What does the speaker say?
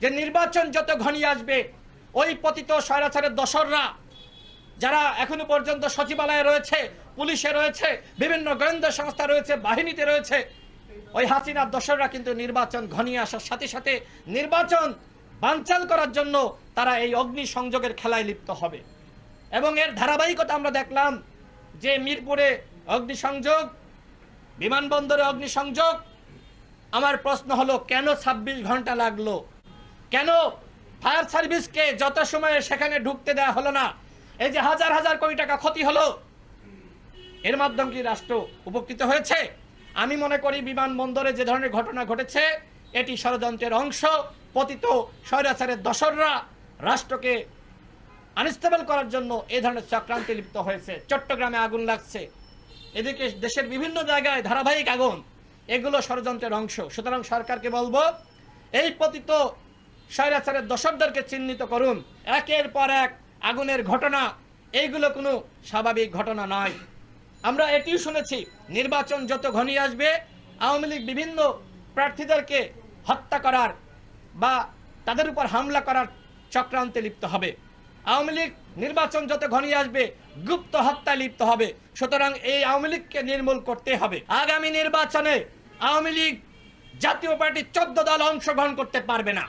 যে নির্বাচন যত ঘনিয়ে আসবে, ওই পতিত স্বৈরাচারের দশররা যারা এখনও পর্যন্ত সচিবালয়ে রয়েছে, পুলিশে রয়েছে, বিভিন্ন গোয়েন্দা সংস্থা রয়েছে, বাহিনীতে রয়েছে, ওই হাসিনার দশররা কিন্তু নির্বাচন ঘনিয়ে আসার সাথে সাথে নির্বাচন বানচাল করার জন্য তারা এই অগ্নি সংযোগের খেলায় লিপ্ত হবে। এবং এর ধারাবাহিকতা আমরা দেখলাম যে মিরপুরে অগ্নিসংযোগ বিমানবন্দরে অগ্নিসংযোগ আমার প্রশ্ন হলো, কেন ২৬ ঘণ্টা লাগল? কেন? ফায়ার সার্ভিসকে যত সময়ে সেখানে ঢুকতে দেওয়া হলো না, এই যে হাজার হাজার কোটি টাকা ক্ষতি হলো, এর মাধ্যমে কি রাষ্ট্র উপকৃত হয়েছে? আমি মনে করি বিমানবন্দরে যে ধরনের ঘটনা ঘটেছে, এটি ষড়যন্ত্রের অংশ, পতিত স্বৈরাচারের দশররা রাষ্ট্রকে আনস্টেবল করার জন্য এ ধরনের চক্রান্তে লিপ্ত হয়েছে। চট্টগ্রামে আগুন লাগছে। এদিকে দেশের বিভিন্ন জায়গায় ধারাবাহিক আগুন। এগুলো ষড়যন্ত্রের অংশ। সুতরাং সরকারকে বলব, এই পতিত স্বৈরাচারের দশকদেরকে চিহ্নিত করুন। একের পর এক আগুনের ঘটনা, এইগুলো কোনো স্বাভাবিক ঘটনা নয়। আমরা এটিও শুনেছি, নির্বাচন যত ঘনিয়ে আসবে, আওয়ামী লীগ বিভিন্ন প্রার্থীদেরকে হত্যা করার বা তাদের উপর হামলা করার চক্রান্তে লিপ্ত হবে। আওয়ামী লীগ নির্বাচন যত ঘনিয়ে আসবে, গুপ্ত হত্যায় লিপ্ত হবে। সুতরাং এই আওয়ামী লীগকে নির্মূল করতে হবে। আগামী নির্বাচনে আওয়ামী লীগ জাতীয় পার্টি চোদ্দ দল অংশগ্রহণ করতে পারবে না।